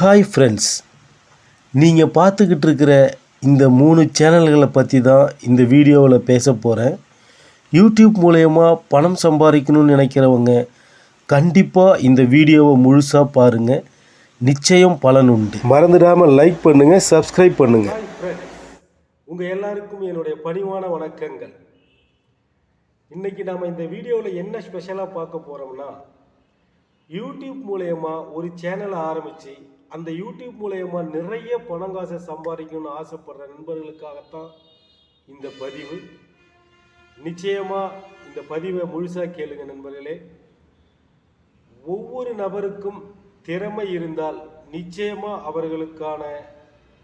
Hi friends நீங்கள் பார்த்துக்கிட்டு இருக்கிற இந்த மூணு சேனல்களை பற்றி தான் இந்த வீடியோவில் பேச போகிறேன் யூடியூப் மூலயமா பணம் சம்பாதிக்கணும்னு நினைக்கிறவங்க கண்டிப்பாக இந்த வீடியோவை முழுசாக பாருங்கள் நிச்சயம் பலன் உண்டு. மறந்துடாமல் லைக் பண்ணுங்கள் சப்ஸ்கிரைப் பண்ணுங்கள் உங்கள் எல்லாருக்கும் என்னுடைய பணிவான வணக்கங்கள். இன்னைக்கு நாம் இந்த வீடியோவில் என்ன ஸ்பெஷலாக பார்க்க போகிறோம்னா யூடியூப் மூலயமா ஒரு சேனலை ஆரம்பித்து அந்த யூடியூப் மூலயமா நிறைய பணம் காசை சம்பாதிக்கணும்னு ஆசைப்படுற நண்பர்களுக்காகத்தான் இந்த பதிவு. நிச்சயமாக இந்த பதிவை முழுசாக கேளுங்க நண்பர்களே. ஒவ்வொரு நபருக்கும் திறமை இருந்தால் நிச்சயமாக அவர்களுக்கான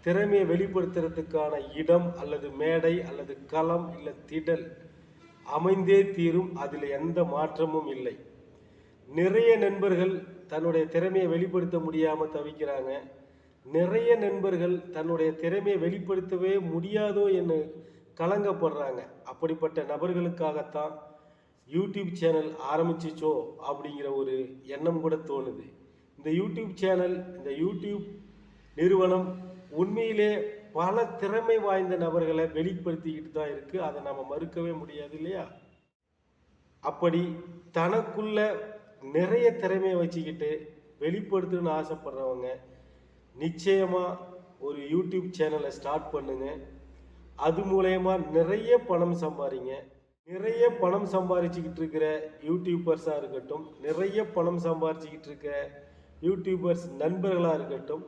திறமையை வெளிப்படுத்துறதுக்கான இடம் அல்லது மேடை அல்லது களம் இல்லை திடல் அமைந்தே தீரும். அதில் எந்த மாற்றமும் இல்லை. நிறைய நண்பர்கள் தன்னுடைய திறமையை வெளிப்படுத்த முடியாமல் தவிக்கிறாங்க. நிறைய நண்பர்கள் தன்னுடைய திறமையை வெளிப்படுத்தவே முடியாதோ என்று கலங்கப்படுறாங்க. அப்படிப்பட்ட நபர்களுக்காகத்தான் யூடியூப் சேனல் ஆரம்பிச்சிச்சோ அப்படிங்கிற ஒரு எண்ணம் கூட தோணுது. இந்த யூடியூப் சேனல் இந்த யூடியூப் நிறுவனம் உண்மையிலே பல திறமை வாய்ந்த நபர்களை வெளிப்படுத்திக்கிட்டு தான் இருக்குது அதை நம்ம மறுக்கவே முடியாது இல்லையா? அப்படி தனக்குள்ள நிறைய திறமையை வச்சுக்கிட்டு வெளிப்படுத்தணும்னு ஆசைப்படுறவங்க நிச்சயமாக ஒரு யூடியூப் சேனலை ஸ்டார்ட் பண்ணுங்க. அது மூலயமா நிறைய பணம் சம்பாதிங்க நிறைய பணம் சம்பாதிச்சுக்கிட்டு இருக்கிற யூடியூபர்ஸாக இருக்கட்டும் நிறைய பணம் சம்பாதிச்சுக்கிட்டு இருக்கிற யூடியூபர்ஸ் நண்பர்களாக இருக்கட்டும்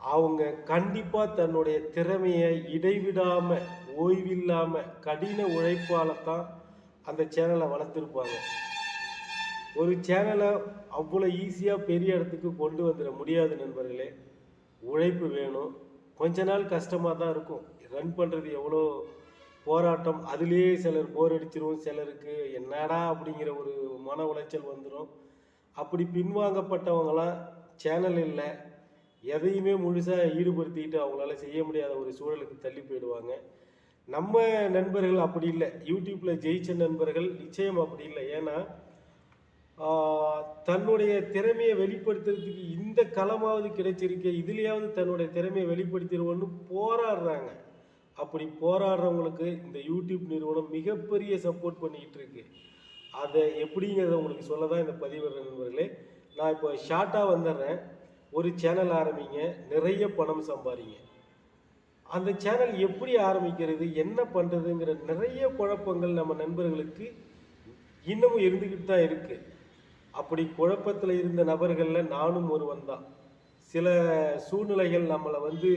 அவங்க கண்டிப்பாக தன்னுடைய திறமையை இடைவிடாமல் ஓய்வில்லாமல் கடின உழைப்பால் தான் அந்த சேனலை வளர்த்துருப்பாங்க. ஒரு சேனலை அவ்வளோ ஈஸியாக பெரிய இடத்துக்கு கொண்டு வந்துட முடியாது நண்பர்களே. உழைப்பு வேணும். கொஞ்ச நாள் கஷ்டமாக தான் இருக்கும். ரன் பண்ணுறது எவ்வளோ போராட்டம். அதுலேயே சிலர் போர் அடிச்சிரும். சிலருக்கு என்னடா அப்படிங்கிற ஒரு மன உளைச்சல் வந்துடும் அப்படி பின்வாங்கப்பட்டவங்களாம் சேனல் இல்லை. எதையுமே முழுசாக ஈடுபடுத்திக்கிட்டு அவங்களால செய்ய முடியாத ஒரு சூழலுக்கு தள்ளி போயிடுவாங்க. நம்ம நண்பர்கள் அப்படி இல்லை. யூடியூப்பில் ஜெயிச்ச நண்பர்கள் நிச்சயம் அப்படி இல்லை. ஏன்னா தன்னுடைய திறமையை வெளிப்படுத்துறதுக்கு இந்த களமாவது கிடைச்சிருக்கு இதுலேயாவது தன்னுடைய திறமையை வெளிப்படுத்திடுவோன்னு போராடுறாங்க. அப்படி போராடுறவங்களுக்கு இந்த யூடியூப் நிறுவனம் மிகப்பெரிய சப்போர்ட் பண்ணிக்கிட்டு இருக்கு. அதை எப்படிங்கிறத உங்களுக்கு சொல்ல தான் இந்த பதிவு நண்பர்களே. நான் இப்போ ஷார்ட்டாக வந்துடுறேன். ஒரு சேனல் ஆரம்பிங்க. நிறைய பணம் சம்பாதிங்க. அந்த சேனல் எப்படி ஆரம்பிக்கிறது என்ன பண்ணுறதுங்கிற நிறைய குழப்பங்கள் நம்ம நண்பர்களுக்கு இன்னமும் இருந்துக்கிட்டு தான் இருக்குது அப்படி குழப்பத்தில் இருந்த நபர்களில் நானும் ஒருவன் தான். சில சூழ்நிலைகள் நம்மளை வந்து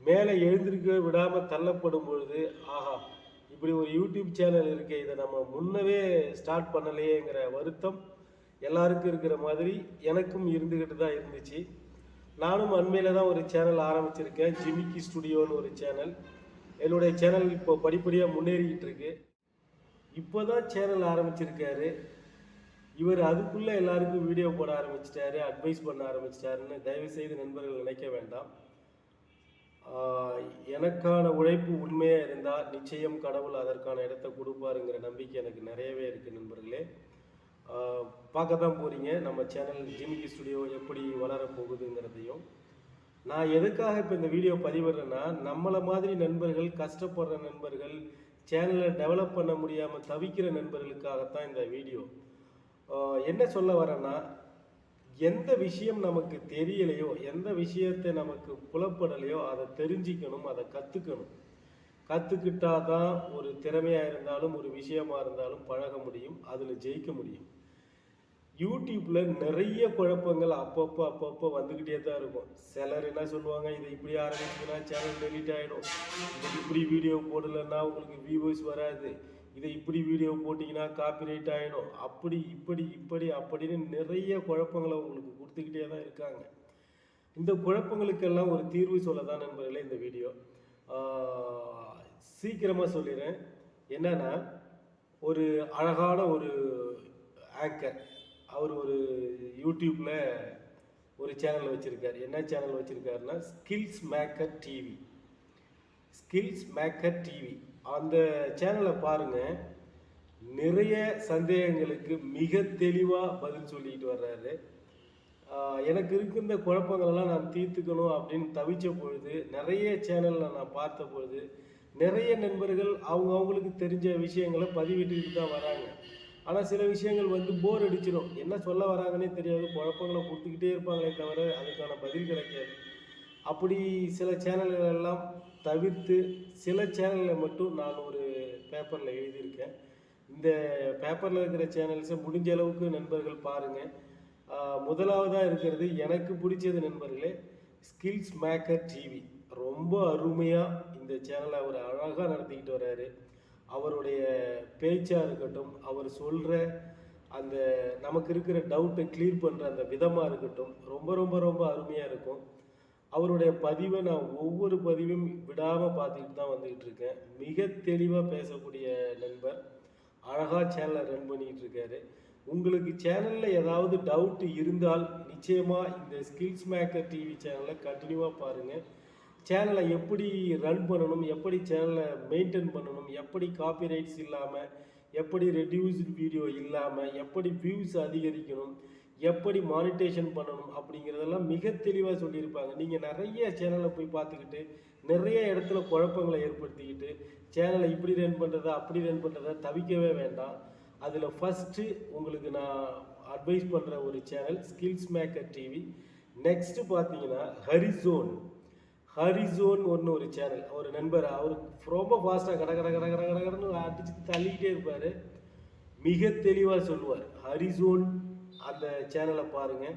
மேலே எழுந்திருக்க விடாமல் தள்ளப்படும் பொழுது ஆஹா இப்படி ஒரு யூடியூப் சேனல் இருக்கு இதை நம்ம முன்னவே ஸ்டார்ட் பண்ணலையேங்கிற வருத்தம் எல்லாருக்கும் இருக்கிற மாதிரி எனக்கும் இருந்துக்கிட்டு தான் இருந்துச்சு. நானும் அண்மையில் தான் ஒரு சேனல் ஆரம்பிச்சிருக்கேன் ஜிமிக்கி ஸ்டுடியோன்னு ஒரு சேனல். என்னுடைய சேனல் இப்போ படிப்படியாக முன்னேறிக்கிட்டு இருக்கு. இப்போ தான் சேனல் ஆரம்பிச்சிருக்காரு. இவர் அதுக்குள்ளே எல்லாருக்கும் வீடியோ போட ஆரம்பிச்சிட்டாரு அட்வைஸ் பண்ண ஆரம்பிச்சிட்டாருன்னு தயவு செய்து நண்பர்கள் நினைக்க வேண்டாம். எனக்கான உழைப்பு உண்மையாக இருந்தால் நிச்சயம் கடவுள் அதற்கான இடத்த கொடுப்பாருங்கிற நம்பிக்கை எனக்கு நிறையவே இருக்குது நண்பர்களே. பார்க்க தான் போகிறீங்க நம்ம சேனல் ஜிமிக்கி ஸ்டுடியோ எப்படி வளரப்போகுதுங்கிறதையும் நான் எதுக்காக இப்போ இந்த வீடியோ பதிவிடுறேன்னா நம்மளை மாதிரி நண்பர்கள் கஷ்டப்படுற நண்பர்கள் சேனலை டெவலப் பண்ண முடியாமல் தவிக்கிற நண்பர்களுக்காகத்தான் இந்த வீடியோ என்ன சொல்ல வரேன்னா எந்த விஷயம் நமக்கு தெரியலையோ எந்த விஷயத்தை நமக்கு புலப்படலையோ அதை தெரிஞ்சிக்கணும் அதை கற்றுக்கணும் கற்றுக்கிட்டா தான் ஒரு திறமையாக இருந்தாலும் ஒரு விஷயமா இருந்தாலும் பழக முடியும் அதில் ஜெயிக்க முடியும். யூடியூப்பில் நிறைய குழப்பங்கள் அப்பப்போ அப்பப்போ வந்துக்கிட்டே தான் இருக்கும். சிலர் என்ன சொல்லுவாங்க இதை இப்படி ஆரம்பிச்சுன்னா சேனல் டெலிட் ஆகிடும் இப்படி வீடியோ போடலைன்னா உங்களுக்கு வியூவர்ஸ் வராது. இதை இப்படி வீடியோ போட்டிங்கன்னா காப்பிரைட் ஆகிடும் அப்படி இப்படி இப்படி அப்படின்னு நிறைய குழப்பங்களை உங்களுக்கு கொடுத்துக்கிட்டே தான் இருக்காங்க. இந்த குழப்பங்களுக்கெல்லாம் ஒரு தீர்வு சொல்ல தான் நண்பர்களே இந்த வீடியோ சீக்கிரமாக சொல்லிடுறேன். என்னென்னா ஒரு அழகான ஒரு ஆங்கர் அவர் ஒரு யூடியூப்பில் ஒரு சேனல் வச்சுருக்காரு. என்ன channel வச்சுருக்காருன்னா skills maker TV skills maker TV அந்த சேனலை பாருங்கள் நிறைய சந்தேகங்களுக்கு மிக தெளிவாக பதில் சொல்லிட்டு வர்றாரு. எனக்கு இருக்கின்ற குழப்பங்களெல்லாம் நான் தீர்த்துக்கணும் அப்படின்னு தவிச்ச பொழுது நிறைய சேனலில் நான் பார்த்த பொழுது நிறைய நண்பர்கள் அவங்க அவங்களுக்கு தெரிஞ்ச விஷயங்களை பதிவிட்டுக்கிட்டு தான் வராங்க. ஆனால் சில விஷயங்கள் வந்து போர் அடிச்சிடும் என்ன சொல்ல வராங்கன்னே தெரியாது. குழப்பங்களை கொடுத்துக்கிட்டே இருப்பாங்களே தவிர அதுக்கான பதில் கிடைக்காது. அப்படி சில சேனல்கள் எல்லாம் தவிர்த்து சில சேனலில் மட்டும் நான் ஒரு பேப்பரில் எழுதியிருக்கேன். இந்த பேப்பரில் இருக்கிற சேனல்ஸை முடிஞ்ச அளவுக்கு நண்பர்கள் பாருங்கள் முதலாவதாக இருக்கிறது எனக்கு பிடிச்சது நண்பர்களே ஸ்கில்ஸ் மேக்கர் டிவி ரொம்ப அருமையாக இந்த சேனலை அவர் அழகாக நடத்திக்கிட்டு வர்றாரு அவருடைய பேச்சாக இருக்கட்டும் அவர் சொல்கிற அந்த நமக்கு இருக்கிற டவுட்டை கிளியர் பண்ணுற அந்த விதமாக இருக்கட்டும் ரொம்ப ரொம்ப ரொம்ப அருமையாக இருக்கும். அவருடைய பதிவை நான் ஒவ்வொரு பதிவும் விடாமல் பார்த்துக்கிட்டு தான் வந்துக்கிட்டு இருக்கேன். மிக தெளிவாக பேசக்கூடிய நண்பர் அழகாக சேனலை ரன் பண்ணிக்கிட்டு இருக்காரு. உங்களுக்கு சேனலில் ஏதாவது டவுட்டு இருந்தால் நிச்சயமாக இந்த ஸ்கில்ஸ் மேக்கர் டிவி சேனலை கண்டினியூவாக பாருங்கள் சேனலை எப்படி ரன் பண்ணணும் எப்படி சேனலை மெயின்டைன் பண்ணணும் எப்படி காப்பிரைட்ஸ் இல்லாமல் எப்படி ரெடியூஸ்டு வீடியோ இல்லாமல் எப்படி வியூஸ் அதிகரிக்கணும் எப்படி மானிட்டேஷன் பண்ணணும் அப்படிங்கிறதெல்லாம் மிக தெளிவாக சொல்லியிருப்பாங்க. நீங்கள் நிறைய சேனலை போய் பார்த்துக்கிட்டு நிறைய இடத்துல குழப்பங்களை ஏற்படுத்திக்கிட்டு சேனலை இப்படி ரன் பண்ணுறதா அப்படி ரன் பண்ணுறதா தவிக்கவே வேண்டாம். அதில் ஃபஸ்ட்டு உங்களுக்கு நான் அட்வைஸ் பண்ணுற ஒரு channel skills maker TV next பார்த்தீங்கன்னா ஹரிசோன் ஹரிசோன் ஒன்று ஒரு சேனல் ஒரு நண்பர் அவர் ரொம்ப ஃபாஸ்ட்டாக கட கட கட கட கட கடன்னு அடிச்சு தள்ளிக்கிட்டே இருப்பார். மிக தெளிவாக சொல்லுவார் ஹரிசோன் அந்த சேனலை பாருங்கள்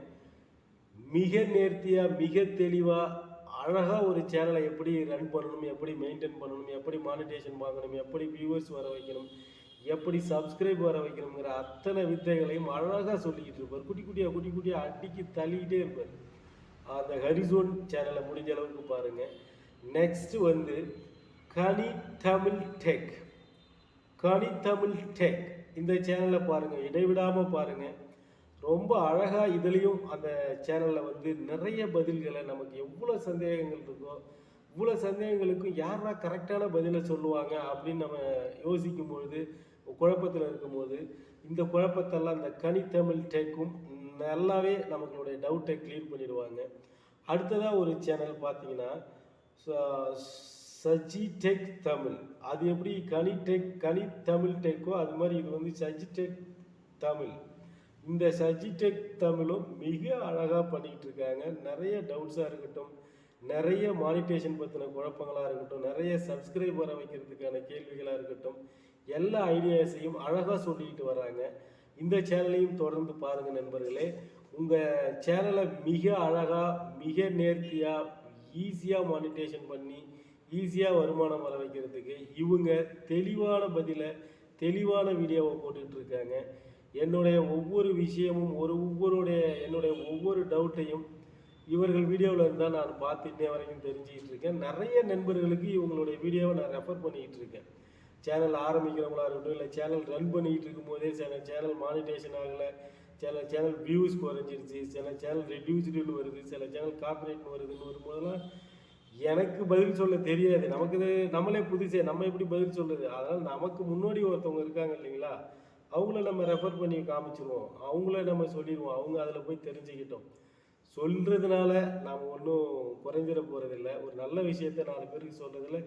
மிக நேர்த்தியாக மிக தெளிவாக அழகாக ஒரு சேனலை எப்படி ரன் பண்ணணும் எப்படி மெயின்டைன் பண்ணணும் எப்படி மானிட்டேஷன் வாங்கணும் எப்படி வியூவர்ஸ் வர வைக்கணும் எப்படி சப்ஸ்கிரைப் வர வைக்கணுங்கிற அத்தனை வித்தைகளையும் அழகாக சொல்லிக்கிட்டு இருப்பார். குட்டி குட்டியாக குட்டி குட்டியாக அடிக்கி தள்ளிக்கிட்டே இருப்பார். அந்த ஹரிசோன் சேனலை முடிஞ்ச அளவுக்கு பாருங்கள் நெக்ஸ்ட் வந்து கனி தமிழ் டெக் கனி தமிழ் டெக் இந்த சேனலை பாருங்கள் இடைவிடாமல் பாருங்கள் ரொம்ப அழகாக இதுலேயும் அந்த சேனலில் வந்து நிறைய பதில்களை நமக்கு எவ்வளோ சந்தேகங்கள் இருக்கோ இவ்வளோ சந்தேகங்களுக்கும் யாரா கரெக்டான பதிலை சொல்லுவாங்க அப்படின்னு நம்ம யோசிக்கும் பொழுது குழப்பத்தில் இருக்கும்போது இந்த குழப்பத்தெல்லாம் இந்த கனித்தமிழ் டேக்கும் நல்லாவே நம்மளுடைய டவுட்டை கிளியர் பண்ணிடுவாங்க. அடுத்ததாக ஒரு சேனல் பார்த்தீங்கன்னா சஜி டெக் தமிழ். அது எப்படி கனி டெக் கனி தமிழ் டெக்கோ அது மாதிரி இது வந்து சஜி டெக் தமிழ். இந்த சஜிடெக் தமிழும் மிக அழகாக பண்ணிக்கிட்டு இருக்காங்க. நிறைய டவுட்ஸாக இருக்கட்டும் நிறைய மானிட்டேஷன் பற்றின குழப்பங்களாக இருக்கட்டும் நிறைய சப்ஸ்கிரைப் வர வைக்கிறதுக்கான கேள்விகளாக இருக்கட்டும் எல்லா ஐடியாஸையும் அழகாக சொல்லிக்கிட்டு வராங்க. இந்த சேனலையும் தொடர்ந்து பாருங்கள் நண்பர்களே. உங்கள் சேனலை மிக அழகாக மிக நேர்த்தியாக ஈஸியாக மானிட்டேஷன் பண்ணி ஈஸியாக வருமானம் வர வைக்கிறதுக்கு இவங்க தெளிவான பதிலை தெளிவான வீடியோவை போட்டுக்கிட்டு இருக்காங்க. என்னுடைய ஒவ்வொரு விஷயமும் ஒரு ஒவ்வொருடைய என்னுடைய ஒவ்வொரு டவுட்டையும் இவர்கள் வீடியோவில் இருந்தால் நான் பார்த்து வரைக்கும் தெரிஞ்சுக்கிட்டு இருக்கேன். நிறைய நண்பர்களுக்கு இவங்களுடைய வீடியோவை நான் ரெஃபர் பண்ணிக்கிட்டு இருக்கேன். சேனல் ஆரம்பிக்கிறவங்களா இருக்கட்டும் இல்லை சேனல் ரன் பண்ணிக்கிட்டு இருக்கும்போதே சில சேனல் மானிட்டேஷன் ஆகலை சில சேனல் வியூஸ் குறைஞ்சிருச்சு சில சேனல் ரெடியூஸ்டுன்னு வருது சில சேனல் காப்பிரைட்னு வருதுன்னு வரும்போதெல்லாம் எனக்கு பதில் சொல்ல தெரியாது. நமக்கு நம்மளே புதுசே நம்ம எப்படி பதில் சொல்கிறது அதனால் நமக்கு முன்னாடி ஒருத்தவங்க இருக்காங்க இல்லைங்களா? அவங்கள நம்ம ரெஃபர் பண்ணி காமிச்சிருவோம். அவங்கள நம்ம சொல்லிடுவோம் அவங்க அதில் போய் தெரிஞ்சுக்கிட்டோம். சொல்கிறதுனால நாம் ஒன்றும் குறைஞ்சிட போகிறதில்ல ஒரு நல்ல விஷயத்த நாலு பேருக்கு சொல்கிறதுல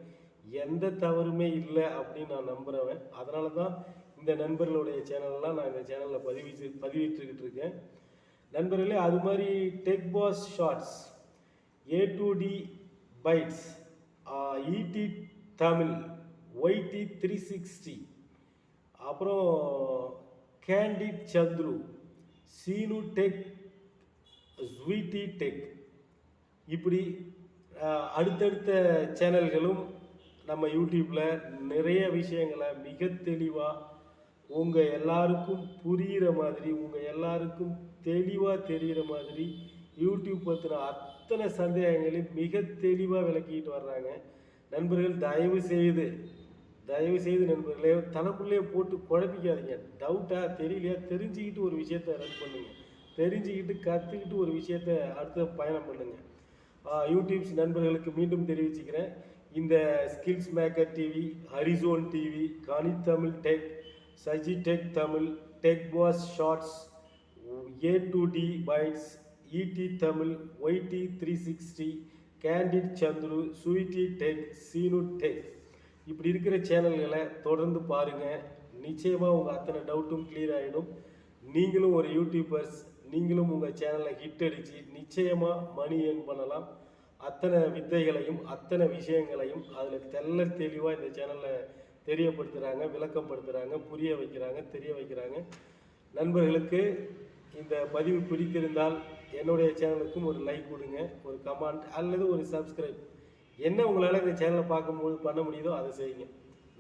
எந்த தவறுமே இல்லை அப்படின்னு நான் நம்புகிறவன் அதனால தான் இந்த நண்பர்களுடைய சேனல்லாம் நான் இந்த சேனலில் பதிவிச்சு பதிவிட்டுக்கிட்டு இருக்கேன். நண்பர்களே அது மாதிரி tech boss shorts A to D bytes ET Tamil YT three sixty அப்புறம் candid Chandru Seenu tech sweety tech இப்படி அடுத்தடுத்த சேனல்களும் நம்ம யூடியூப்பில் நிறைய விஷயங்களை மிக தெளிவாக உங்கள் எல்லாருக்கும் புரிகிற மாதிரி உங்கள் எல்லாருக்கும் தெளிவாக தெரிகிற மாதிரி யூடியூப் பற்றின அத்தனை சந்தேகங்களையும் மிக தெளிவாக விளக்கிட்டு வர்றாங்க. நண்பர்கள் தயவு செய்து தயவு செய்து நண்பர்களே தனக்குள்ளேயே போட்டு குழப்பிக்காதீங்க. டவுட்டாக தெரியலையா தெரிஞ்சுக்கிட்டு ஒரு விஷயத்த ரன் பண்ணுங்க. தெரிஞ்சுக்கிட்டு கற்றுக்கிட்டு ஒரு விஷயத்த அடுத்த பயணம் பண்ணுங்க. யூடியூப்ஸ் நண்பர்களுக்கு மீண்டும் தெரிவிச்சுக்கிறேன். இந்த skills maker TV Horizon TV Kani Tamil tech Saji tech Tamil tech boss shorts A to D bytes ET Tamil YT three sixty candid Chandru sweety tech Seenu tech இப்படி இருக்கிற சேனல்களை தொடர்ந்து பாருங்கள் நிச்சயமாக உங்கள் அத்தனை டவுட்டும் கிளியர் ஆகிடும் நீங்களும் ஒரு யூடியூபர்ஸ் நீங்களும் உங்கள் சேனலை ஹிட் அடித்து நிச்சயமாக மணி ஏர்ன் பண்ணலாம். அத்தனை வித்தைகளையும் அத்தனை விஷயங்களையும் அதில் தெள்ள தெளிவாக இந்த சேனலில் தெரியப்படுத்துகிறாங்க விளக்கப்படுத்துகிறாங்க புரிய வைக்கிறாங்க தெரிய வைக்கிறாங்க. நண்பர்களுக்கு இந்த பதிவு பிடித்திருந்தால் என்னுடைய சேனலுக்கும் ஒரு லைக் கொடுங்க ஒரு கமெண்ட் அல்லது ஒரு சப்ஸ்கிரைப் என்ன உங்களால் இந்த சேனலை பார்க்கும்போது பண்ண முடியுதோ அதை செய்யுங்க.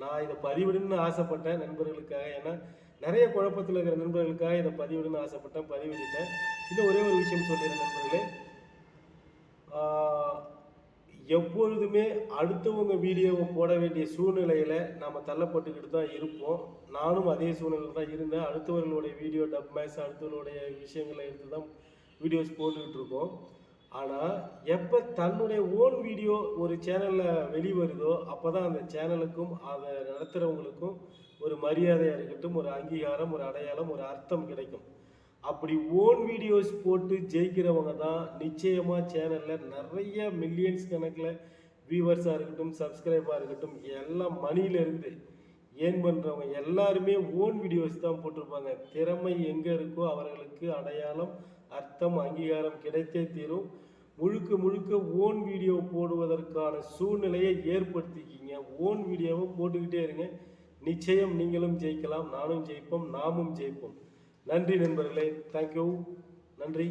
நான் இதை பதிவிடுன்னு ஆசைப்பட்டேன் நண்பர்களுக்காக. ஏன்னா நிறைய குழப்பத்தில் இருக்கிற நண்பர்களுக்காக இதை பதிவிடணும்னு ஆசைப்பட்டேன் பதிவிட்டுட்டேன். இன்னும் ஒரே ஒரு விஷயம் சொல்லிடுறேன் நண்பர்களே. எப்பொழுதுமே அடுத்தவங்க வீடியோவை போட வேண்டிய சூழ்நிலையில் நாம் தள்ளப்பட்டுக்கிட்டு தான் இருப்போம். நானும் அதே சூழ்நிலையில் தான் இருந்தேன். அடுத்தவர்களுடைய வீடியோ டப் மேக்ஸ் அடுத்தவர்களுடைய விஷயங்களை எடுத்து தான் வீடியோஸ் போட்டுக்கிட்டு இருக்கோம். ஆனால் எப்போ தன்னுடைய ஓன் வீடியோ ஒரு சேனலில் வெளிவருதோ அப்போ தான் அந்த சேனலுக்கும் அதை நடத்துகிறவங்களுக்கும் ஒரு மரியாதையாக இருக்கட்டும் ஒரு அங்கீகாரம் ஒரு அடையாளம் ஒரு அர்த்தம் கிடைக்கும். அப்படி ஓன் வீடியோஸ் போட்டு ஜெயிக்கிறவங்க தான் நிச்சயமாக சேனலில் நிறைய மில்லியன்ஸ் கணக்கில் வியூவர்ஸாக இருக்கட்டும் சப்ஸ்கிரைபாக இருக்கட்டும் எல்லாம் மணியிலேருந்து ஏன் பண்ணுறவங்க எல்லாருமே ஓன் வீடியோஸ் தான் போட்டிருப்பாங்க. திறமை எங்கே இருக்கோ அவர்களுக்கு அடையாளம் அர்த்தம் அங்கீகாரம் கிடைத்தே தீரும். முழுக்க முழுக்க ஓன் வீடியோ போடுவதற்கான சூழ்நிலையை ஏற்படுத்திக்கிங்க. ஓன் வீடியோவை போட்டுக்கிட்டே இருங்க. நிச்சயம் நீங்களும் ஜெயிக்கலாம். நானும் ஜெயிப்போம். நாமும் ஜெயிப்போம். நன்றி நண்பர்களே. தேங்க்யூ நன்றி.